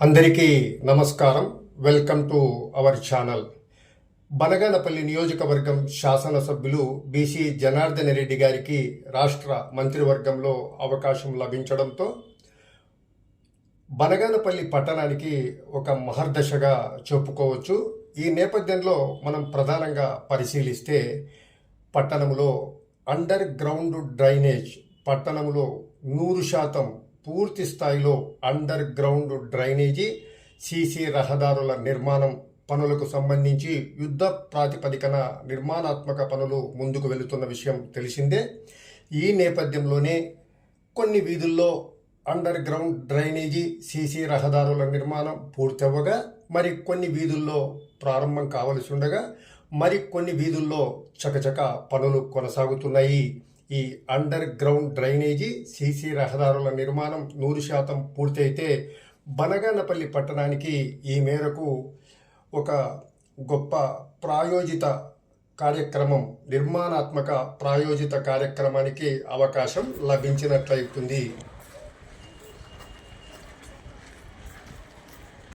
అందరికీ నమస్కారం. Welcome to our channel. Banaganapalli నియోజకవర్గం శాసనసభ్యులు బీసీ జనార్దన్ రెడ్డి గారికి రాష్ట్ర మంత్రివర్గంలో అవకాశం లభించడంతో బనగానపల్లి పట్టణానికి ఒక మహర్దశగా చెప్పుకోవచ్చు. ఈ నేపథ్యంలో మనం ప్రధానంగా పరిశీలిస్తే పట్టణంలో అండర్ గ్రౌండ్ డ్రైనేజ్ పట్టణంలో నూరు శాతం పూర్తి స్థాయిలో అండర్ గ్రౌండ్ డ్రైనేజీ సీసీ రహదారుల నిర్మాణం పనులకు సంబంధించి యుద్ధ ప్రాతిపదికన నిర్మాణాత్మక పనులు ముందుకు వెళుతున్న విషయం తెలిసిందే. ఈ నేపథ్యంలోనే కొన్ని వీధుల్లో అండర్ గ్రౌండ్ డ్రైనేజీ సీసీ రహదారుల నిర్మాణం పూర్తవ్వగా మరి కొన్ని వీధుల్లో ప్రారంభం కావలసి ఉండగా మరి కొన్ని వీధుల్లో చకచక పనులు కొనసాగుతున్నాయి. ఈ అండర్ గ్రౌండ్ డ్రైనేజీ సీసీ రహదారుల నిర్మాణం నూరు శాతం పూర్తయితే బనగానపల్లి పట్టణానికి ఈ మేరకు ఒక గొప్ప ప్రాయోజిత కార్యక్రమం నిర్మాణాత్మక ప్రాయోజిత కార్యక్రమానికి అవకాశం లభించినట్లయితుంది.